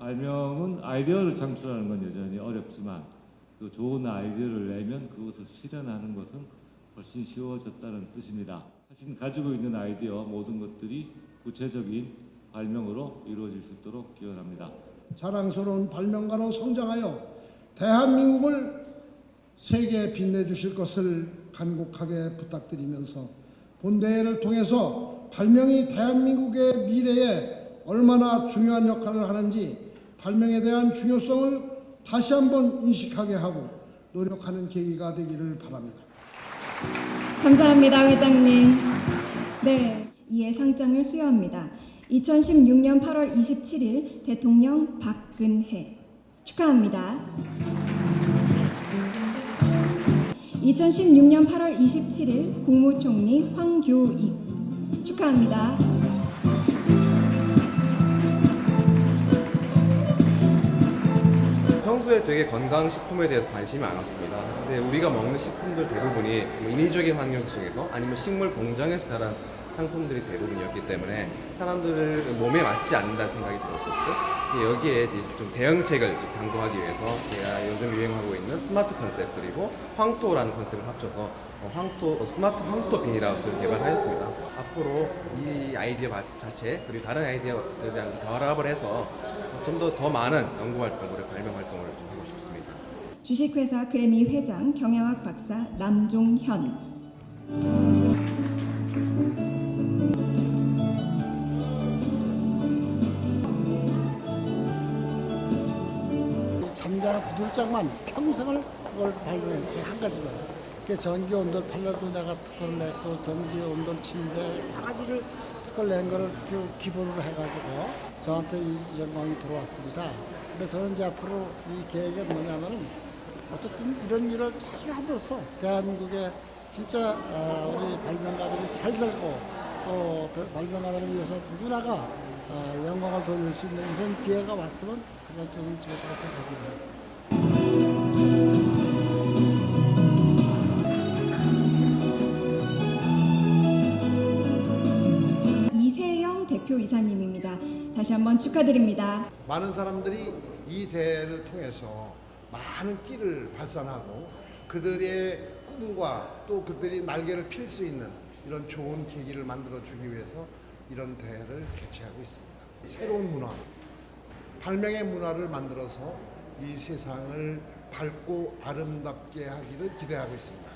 발명은 아이디어를 창출하는 건 여전히 어렵지만 그 좋은 아이디어를 내면 그것을 실현하는 것은 훨씬 쉬워졌다는 뜻입니다. 자신 가지고 있는 아이디어 모든 것들이 구체적인 발명으로 이루어질 수 있도록 기원합니다. 자랑스러운 발명가로 성장하여 대한민국을 세계에 빛내주실 것을 간곡하게 부탁드리면서 본대회를 통해서 발명이 대한민국의 미래에 얼마나 중요한 역할을 하는지 발명에 대한 중요성을 다시 한번 인식하게 하고 노력하는 계기가 되기를 바랍니다. 감사합니다, 회장님. 네, 이에 상장을 수여합니다. 2016년 8월 27일 대통령 박근혜 축하합니다. 2016년 8월 27일 국무총리 황교익 축하합니다. 평소에 되게 건강식품에 대해서 관심이 많았습니다. 근데 우리가 먹는 식품들 대부분이 뭐 인위적인 환경 속에서 아니면 식물 공장에서 자란 상품들이 대부분이었기 때문에 사람들 몸에 맞지 않는다는 생각이 들었었고 여기에 좀 대응책을 좀 강구하기 위해서 제가 요즘 유행하고 있는 스마트 컨셉 그리고 황토라는 컨셉을 합쳐서 어, 황토 어, 스마트 황토 비닐하우스를 개발하였습니다. 앞으로 이 아이디어 바- 자체 그리고 다른 아이디어들이랑 결합을 해서 좀 더 더 많은 연구 활동을 발명 활동을 좀 하고 싶습니다. 주식회사 그래미 회장 경영학 박사 남종현 이 잠자는 구들장만 평생을 그걸 발명했어요. 한 가지만. 그 전기 온돌 팔려도 내가 특허를 냈고 전기 온돌 침대 여러 가지를 특허를 낸 거를 그 기본으로 해가지고 저한테 이 영광이 들어왔습니다. 근데 저는 이제 앞으로 이 계획은 뭐냐면 어쨌든 이런 일을 자주 함으로써 대한민국에 진짜 아, 우리 발명가들이 잘 살고 또그 발명가들을 위해서 누구나가 아, 영광을 돌릴 수 있는 이런 기회가 왔으면 가장 저는 좋다고 생각합니다. 이세영 대표이사님입니다. 다시 한번 축하드립니다. 많은 사람들이 이 대회를 통해서 많은 끼를 발산하고 그들의 꿈과 또 그들이 날개를 필 수 있는 이런 좋은 계기를 만들어 주기 위해서 이런 대회를 개최하고 있습니다. 새로운 문화, 발명의 문화를 만들어서 이 세상을 밝고 아름답게 하기를 기대하고 있습니다.